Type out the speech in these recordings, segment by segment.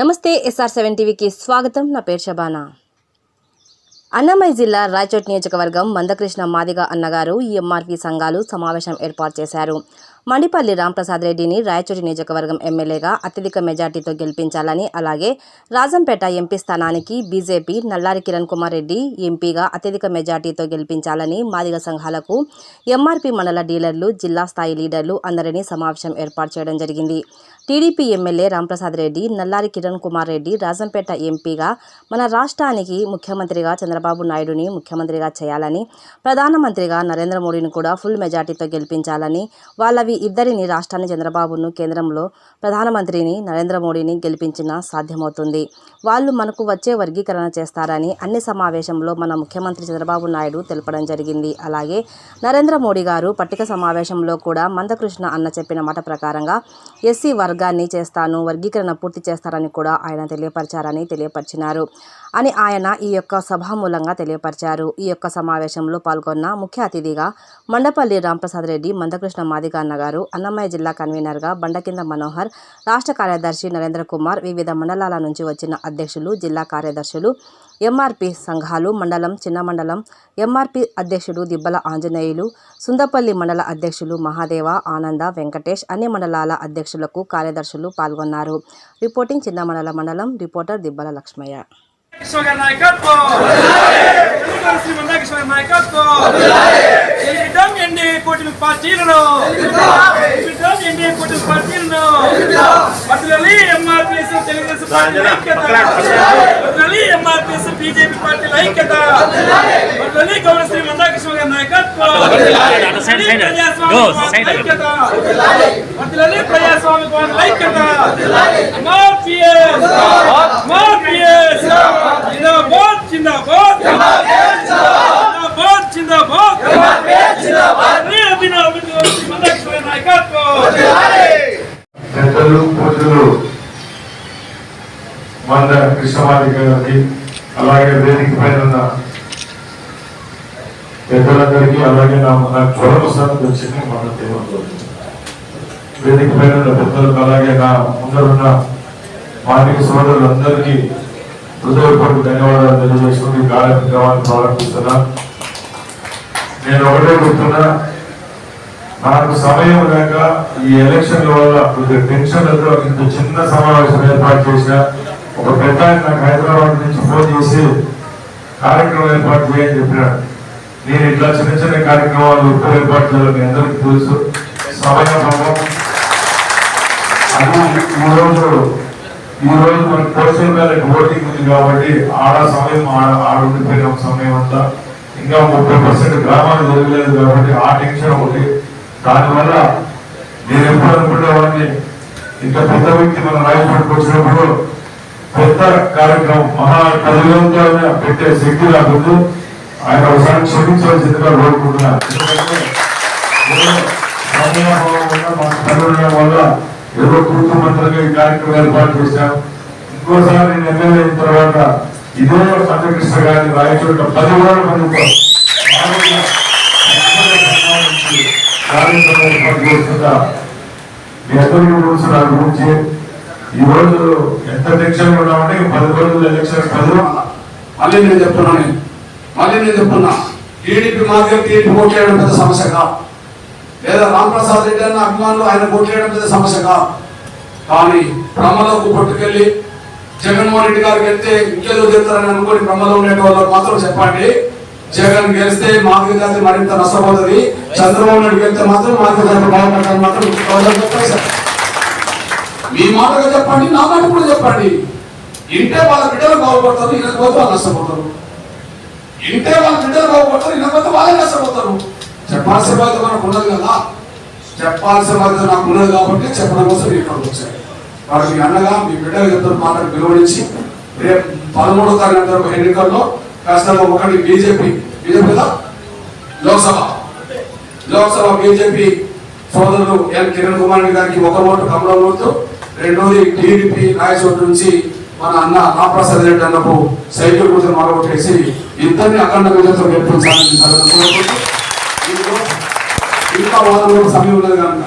నమస్తే SR seven టీవీకి స్వాగతం. నా పేరు షబానా. అన్నమయ్య జిల్లా రాయచోట్ నియోజకవర్గం మందకృష్ణ మాదిగ అన్నగారు ఈ ఎంఆర్పి సంఘాలు సమావేశం ఏర్పాటు చేశారు. మణిపల్లి రాంప్రసాద్ రెడ్డిని రాయచోటి నియోజకవర్గం ఎమ్మెల్యేగా అత్యధిక మెజార్టీతో గెలిపించాలని అలాగే రాజంపేట ఎంపీ స్థానానికి బీజేపీ నల్లారి కిరణ్ కుమార్ రెడ్డి ఎంపీగా అత్యధిక మెజార్టీతో గెలిపించాలని మాదిగ సంఘాలకు ఎంఆర్పి మండల డీలర్లు జిల్లా స్థాయి లీడర్లు అందరినీ సమావేశం ఏర్పాటు చేయడం జరిగింది. టీడీపీ ఎమ్మెల్యే రాంప్రసాద్ రెడ్డి నల్లారి కిరణ్ కుమార్ రెడ్డి రాజంపేట ఎంపీగా మన రాష్ట్రానికి ముఖ్యమంత్రిగా చంద్రబాబు నాయుడుని ముఖ్యమంత్రిగా చేయాలని ప్రధానమంత్రిగా నరేంద్ర మోడీని కూడా ఫుల్ మెజార్టీతో గెలిపించాలని వాళ్ళవి ఇద్దరిని రాష్ట్రాన్ని చంద్రబాబును కేంద్రంలో ప్రధానమంత్రిని నరేంద్ర మోడీని గెలిపించిన సాధ్యమవుతుంది. వాళ్ళు మనకు వచ్చే వర్గీకరణ చేస్తారని అన్ని సమావేశంలో మన ముఖ్యమంత్రి చంద్రబాబు నాయుడు తెలపడం జరిగింది. అలాగే నరేంద్ర మోడీ గారు పట్టిక సమావేశంలో కూడా మందకృష్ణ అన్న చెప్పిన మాట ప్రకారంగా ఎస్సీ వర్గాన్ని చేస్తాను వర్గీకరణ పూర్తి చేస్తారని కూడా ఆయన తెలియపరిచారని తెలియపరిచినారు అని ఆయన ఈ యొక్క సభామూలంగా తెలియపరిచారు. ఈ యొక్క సమావేశంలో పాల్గొన్న ముఖ్య అతిథిగా మండపల్లి రాంప్రసాద్ రెడ్డి మందకృష్ణ మాదిగా గారు అన్నమయ్య జిల్లా కన్వీనర్గా బండకింద మనోహర్ రాష్ట్ర కార్యదర్శి నరేంద్ర కుమార్ వివిధ మండలాల నుంచి వచ్చిన అధ్యక్షులు జిల్లా కార్యదర్శులు ఎంఆర్పి సంఘాలు మండలం చిన్న మండలం ఎంఆర్పి అధ్యక్షుడు దిబ్బల ఆంజనేయులు సుందపల్లి మండల అధ్యక్షులు మహాదేవ ఆనంద వెంకటేష్ అన్ని మండలాల అధ్యక్షులకు కార్యదర్శులు పాల్గొన్నారు. రిపోర్టింగ్ చిన్న మండల మండలం రిపోర్టర్ దిబ్బల లక్ష్మయ్య. నాయకత్వం శ్రీ మందాకిషోర్ గారి నాయకత్వం గెలిపిద్దాం ఎన్డీ కూటమి పార్టీలను గెలిపిద్దాం కూటమి పార్టీలను బదులీ ఎంఆర్పీఎస్ తెలుగుదేశం పార్టీ ఐక్యత. బదులీ ఎంఆర్పీఎస్ బీజేపీ పార్టీల ఐక్యత. బదులీ గౌరవ శ్రీ మందాకిషోర్ గారి నాయకత్వం. బదులీ ప్రజాస్వామ్య ఐక్యత. MRPS MRPS. జిందాబాద్. జిందాబాద్. కృష్ణమాది గారికి అలాగే వేదిక పైన ఉన్న పెద్దలందరికీ అలాగే నా నాకు జ్వరం వస్తుంది వచ్చింది మన దేవుడు. వేదిక పైన ఉన్న పెద్దలకు అలాగే నా ముందరున్న మానవ సోదరులందరికీ హృదయపూర్వక ధన్యవాదాలు తెలియజేసుకుని కార్యక్రమాన్ని ప్రారంభిస్తున్నా. నేను ఒకటే గుర్తున్నా నాకు సమయం లేక ఈ ఎలక్షన్ వల్ల కొద్దిగా టెన్షన్తో ఇంత చిన్న సమావేశం ఏర్పాటు చేసిన ఒక పెద్ద ఆయన నాకు హైదరాబాద్ నుంచి ఫోన్ చేసి కార్యక్రమం ఏర్పాటు చేయని చెప్పినాడు. నేను ఇట్లా చిన్న చిన్న కార్యక్రమాలు ఎప్పుడు ఏర్పాటు చేయాలి మీ అందరికీ తెలుసు. సమయాభావం అది ఈ రోజు ఈ రోజు మన కోర్సుల మీద ఓటింగ్ ఉంది కాబట్టి ఆడ సమయం ఆడ ఆడ ఉండిపోయిన సమయం అంతా. ఇంకా ముప్పై పర్సెంట్ గ్రామాలు జరగలేదు కాబట్టి ఆ టెన్షన్ ఒకటి. దానివల్ల నేను ఎప్పుడు అనుకునేవాడిని ఇంత పెద్ద వ్యక్తి మన రాయపడికి వచ్చినప్పుడు కొత్త కార్యక్రమం మహా కదిలంతో పెట్టే శక్తి రాకుండా ఆయన ఒకసారి క్షమించవలసిందిగా కోరుకుంటున్నాను. వల్ల ఏదో కూర్చు మంత్రులుగా ఈ కార్యక్రమం ఏర్పాటు చేశాం. ఇంకోసారి నేను ఎమ్మెల్యే అయిన తర్వాత ఇదే సంతకృష్ణ గారిని రాయచోట పది పదివేల మందితో కార్యక్రమం ఏర్పాటు చేస్తుందా మీ అందరికీ తెలుసు గురించి ఈ రోజు ఎంత టెన్షన్ ఉన్నామంటే పది రోజులు ఎలక్షన్ పది మళ్ళీ నేను చెప్తున్నాను మళ్ళీ నేను చెప్తున్నా టీడీపీ మార్గం టీడీపీ ఓట్లేయడం పెద్ద సమస్య కాదు. లేదా రామప్రసాద్ రెడ్డి అన్న అభిమానులు ఆయన ఓట్లేయడం పెద్ద సమస్య కాదు. కానీ బ్రహ్మలోకి పట్టుకెళ్ళి జగన్మోహన్ రెడ్డి గారికి వెళ్తే ఇంకేదో చెప్తారని అనుకోని బ్రహ్మలో ఉండే వాళ్ళకి మాత్రం చెప్పండి. జగన్ గెలిస్తే మాదిరి జాతి మరింత నష్టపోతుంది. చంద్రబాబు నాయుడు గెలిస్తే మాత్రం మాదిరి జాతి మాత్రం ఎవరో మీ మాటగా చెప్పండి నా మాట కూడా చెప్పండి. ఇంటే వాళ్ళ బిడ్డలు బాగుపడతారు ఇనకపోతే వాళ్ళు నష్టపోతారు. ఇంటే వాళ్ళ బిడ్డలు బాగుపడతారు ఇనకపోతే వాళ్ళే నష్టపోతారు. చెప్పాల్సిన బాధ్యత మనకు ఉండదు కదా. చెప్పాల్సిన బాధ్యత నాకు ఉండదు కాబట్టి చెప్పడం కోసం నేను ఇక్కడికి వచ్చాను. వాడు మీ అన్నగా మీ బిడ్డలు ఇద్దరు మాటలు విలువరించి రేపు పదమూడో తారీఖు ఎన్నికల్లో కాస్త ఒకటి BJP BJP Lok Sabha. Lok Sabha BJP సోదరుడు ఎన్ కిరణ్ కుమార్ గారికి ఒక ఓటు కమలం ఓటు రెండోది టీడీపీ రాయచోటు నుంచి మన అన్న రామప్రసాద్ రెడ్డి అన్నకు సైకిల్ గుర్తు మరొకటేసి ఇద్దరిని అఖండ విజయంతో గెలిపించాలని ఇంకా వారం రోజుల సమయం ఉన్నది కనుక.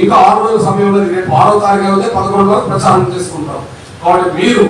ఇంకా ఆరు రోజుల సమయం ఉన్నది. రేపు ఆరో తారీఖు అయితే పదకొండు వరకు ప్రచారం చేసుకుంటాం. కాబట్టి మీరు